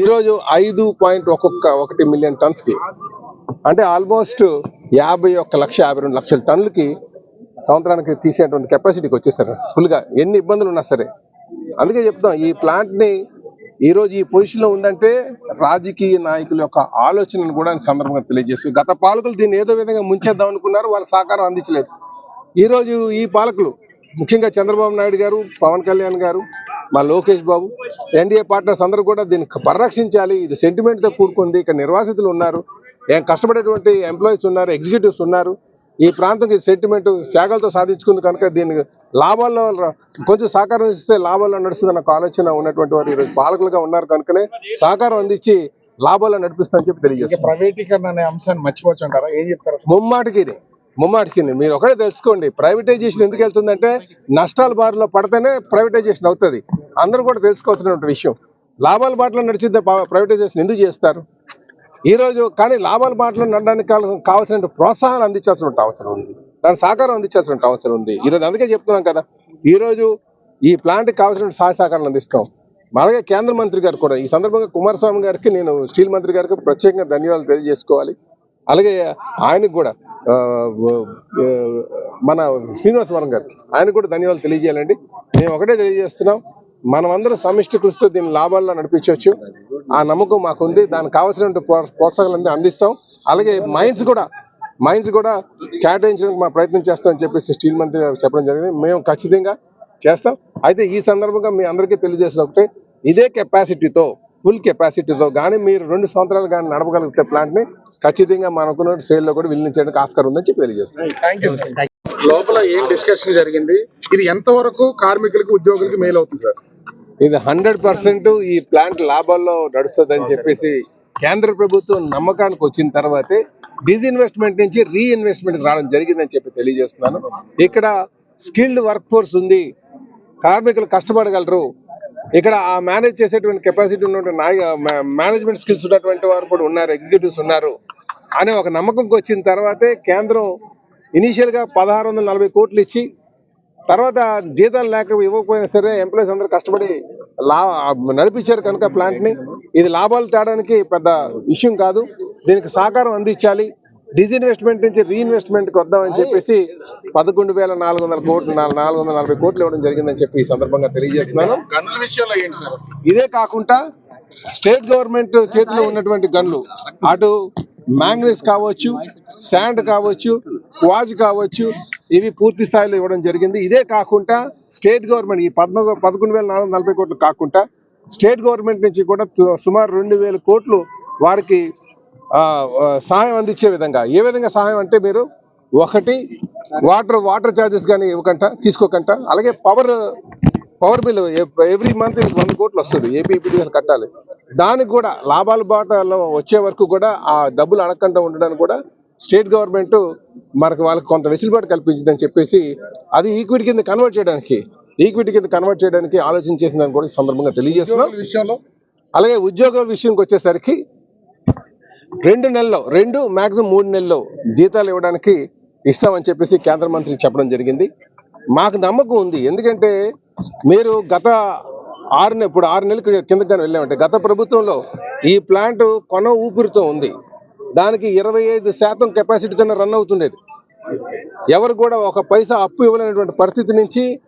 ఈరోజు ఐదు పాయింట్ ఒక్కొక్క ఒకటి మిలియన్ టన్స్కి అంటే ఆల్మోస్ట్ యాభై ఒక్క లక్ష యాభై రెండు లక్షల టన్నులకి సంవత్సరానికి తీసేటువంటి కెపాసిటీకి వచ్చేసారు. ఫుల్గా ఎన్ని ఇబ్బందులు ఉన్నా సరే. అందుకే చెప్తాం ఈ ప్లాంట్ని ఈరోజు ఈ పొజిషన్లో ఉందంటే రాజకీయ నాయకుల యొక్క ఆలోచనను కూడా సందర్భంగా తెలియజేస్తూ గత పాలకులు దీన్ని ఏదో విధంగా ముంచేద్దాం అనుకున్నారు వాళ్ళ సహకారం అందించలేదు. ఈరోజు ఈ పాలకులు ముఖ్యంగా చంద్రబాబు నాయుడు గారు పవన్ కళ్యాణ్ గారు మా లోకేష్ బాబు ఎన్డీఏ పార్ట్నర్స్ అందరూ కూడా దీన్ని పరిరక్షించాలి. ఇది సెంటిమెంట్తో కూడుకుంది. ఇక్కడ నిర్వాసితులు ఉన్నారు. ఏం కష్టపడేటువంటి ఎంప్లాయీస్ ఉన్నారు ఎగ్జిక్యూటివ్స్ ఉన్నారు. ఈ ప్రాంతంకి సెంటిమెంట్ త్యాగాలతో సాధించుకుంది కనుక దీనికి లాభాల్లో కొంచెం సహకారం ఇస్తే లాభాల్లో నడుస్తుందన్న ఒక ఆలోచన ఉన్నటువంటి వారు ఈరోజు పాలకులుగా ఉన్నారు కనుకనే సహకారం అందించి లాభాల్లో నడిపిస్తామని చెప్పి ఇక తెలియజేస్తారు ప్రైవేటీకరణ అనే అంశాన్ని మర్చిపోవచ్చు అంటారా? ఏం చెప్తారు? ముమ్మాటికి ఇది. మీరు ఒకటే తెలుసుకోండి ప్రైవేటైజేషన్ ఎందుకు వెళ్తుందంటే నష్టాల బారిలో పడితేనే ప్రైవేటైజేషన్ అవుతుంది. అందరూ కూడా తెలుసుకోవాల్సినటువంటి విషయం. లాభాల బాటలో నడిచిందే ప్రైవేటైజేషన్ ఎందుకు చేస్తారు? ఈరోజు కానీ లాభాల బాటలో నడడానికి కావాల్సిన- ప్రోత్సాహాలు అందించాల్సిన అవసరం ఉంది. దాని సహకారం అందించాల్సిన అవసరం ఉంది. ఈ రోజు అందుకే చెప్తున్నాం కదా ఈరోజు ఈ ప్లాంట్కి కావాల్సిన సహాయ సహకారాలు అందిస్తాం. అలాగే కేంద్ర మంత్రి గారు కూడా ఈ సందర్భంగా కుమారస్వామి గారికి నేను స్టీల్ మంత్రి గారికి ప్రత్యేకంగా ధన్యవాదాలు తెలియజేసుకోవాలి. అలాగే ఆయనకు కూడా మన శ్రీనివాసవరం గారికి ఆయన కూడా ధన్యవాదాలు తెలియజేయాలండి. మేము ఒకటే తెలియజేస్తున్నాం మనమందరం సమిష్టి కృషితో దీన్ని లాభాల్లో నడిపించవచ్చు. ఆ నమ్మకం మాకుంది దానికి కావాల్సిన ప్రోత్సాహాలన్నీ అందిస్తాం. అలాగే మైన్స్ కూడా మైన్స్ కూడా కేటాయించడానికి మా ప్రయత్నం చేస్తామని చెప్పేసి స్టీల్ మంత్రి గారు చెప్పడం జరిగింది. మేము ఖచ్చితంగా చేస్తాం. అయితే ఈ సందర్భంగా మీ అందరికీ తెలియజేసిన ఒకటి ఇదే కెపాసిటీతో ఫుల్ కెపాసిటీతో కానీ మీరు రెండు సంవత్సరాలు కానీ నడపగలిగితే ప్లాంట్ని ఖచ్చితంగా మనకున్న సేల్లో కూడా విలీనించడానికి ఆస్కారం ఉందని చెప్పి తెలియజేస్తాం థ్యాంక్ యూ సార్. లోపల ఏం డిస్కషన్ జరిగింది? ఇది ఎంతవరకు కార్మికులకు ఉద్యోగులకు మేలు అవుతుంది సార్? ఇది హండ్రెడ్ పర్సెంట్ ఈ ప్లాంట్ లాభాల్లో నడుస్తుందని చెప్పేసి కేంద్ర ప్రభుత్వం నమ్మకానికి వచ్చిన తర్వాతే డిస్ఇన్వెస్ట్మెంట్ నుంచి రీఇన్వెస్ట్మెంట్ రావడం జరిగిందని చెప్పి తెలియజేస్తున్నాను. ఇక్కడ స్కిల్డ్ వర్క్ ఫోర్స్ ఉంది. కార్మికులు కష్టపడగలరు. ఇక్కడ ఆ మేనేజ్ చేసేటువంటి కెపాసిటీ ఉన్నటువంటి మేనేజ్మెంట్ స్కిల్స్ ఉన్నటువంటి వారు కూడా ఉన్నారు ఎగ్జిక్యూటివ్స్ ఉన్నారు. అనే ఒక నమ్మకంకి వచ్చిన తర్వాతే కేంద్రం ఇనీషియల్గా పదహారు వందల నలభై కోట్లు ఇచ్చి తర్వాత జీతాలు లేక ఇవ్వకపోయినా సరే ఎంప్లాయీస్ అందరూ కష్టపడి లా నడిపించారు కనుక ప్లాంట్ని. ఇది లాభాలు తేడానికి పెద్ద విషయం కాదు. దీనికి సహకారం అందించాలి. డిజిన్వెస్ట్మెంట్ నుంచి రీఇన్వెస్ట్మెంట్కి వద్దామని చెప్పేసి పదకొండు వేల నాలుగు వందల కోట్లు నాలుగు వందల నలభై కోట్లు ఇవ్వడం జరిగిందని చెప్పి ఈ సందర్భంగా తెలియజేస్తున్నాను. గనుల విషయంలో ఏంటి సార్ అసలు? ఇదే కాకుండా స్టేట్ గవర్నమెంట్ చేతిలో ఉన్నటువంటి గన్లు అటు మ్యాంగ్నీస్ కావచ్చు శాండ్ కావచ్చు క్వాజ్ కావచ్చు ఇవి పూర్తి స్థాయిలో ఇవ్వడం జరిగింది. ఇదే కాకుండా స్టేట్ గవర్నమెంట్ ఈ పద్మ పదకొండు వేల నాలుగు నలభై కోట్లు కాకుండా స్టేట్ గవర్నమెంట్ నుంచి కూడా సుమారు రెండు వేల కోట్లు వారికి సహాయం అందించే విధంగా. ఏ విధంగా సహాయం అంటే మీరు ఒకటి వాటర్ వాటర్ ఛార్జెస్ కానీ ఇవ్వకంట తీసుకోకంట. అలాగే power power bill every month వంద కోట్లు వస్తుంది. ఏపీపీటీఎస్ కట్టాలి. దానికి కూడా లాభాల బాటలో వచ్చే వరకు కూడా ఆ డబ్బులు అడగకుండా ఉండడానికి కూడా స్టేట్ గవర్నమెంట్ మనకు వాళ్ళకి కొంత వెసులుబాటు కల్పించిందని చెప్పేసి అది ఈక్విటీ కింద కన్వర్ట్ చేయడానికి ఈక్విటీ కింద కన్వర్ట్ చేయడానికి ఆలోచన చేసిందని కూడా సందర్భంగా తెలియజేస్తున్నాం. విషయంలో? అలాగే ఉద్యోగుల విషయంకి వచ్చేసరికి రెండు నెలల్లో రెండు మాక్సిమం మూడు నెలల్లో జీతాలు ఇవ్వడానికి ఇస్తామని చెప్పేసి కేంద్ర మంత్రి చెప్పడం జరిగింది. మాకు నమ్మకం ఉంది. ఎందుకంటే మీరు గత ఆరు నె- ఇప్పుడు ఆరు నెలలకు కిందకి కానీ వెళ్ళామంటే గత ప్రభుత్వంలో ఈ ప్లాంట్ కొన ఊపిరితో ఉంది. దానికి ఇరవై ఐదు శాతం కెపాసిటీతోనే రన్ అవుతుండేది. ఎవరు కూడా ఒక పైసా అప్పు ఇవ్వలేనటువంటి పరిస్థితి నుంచి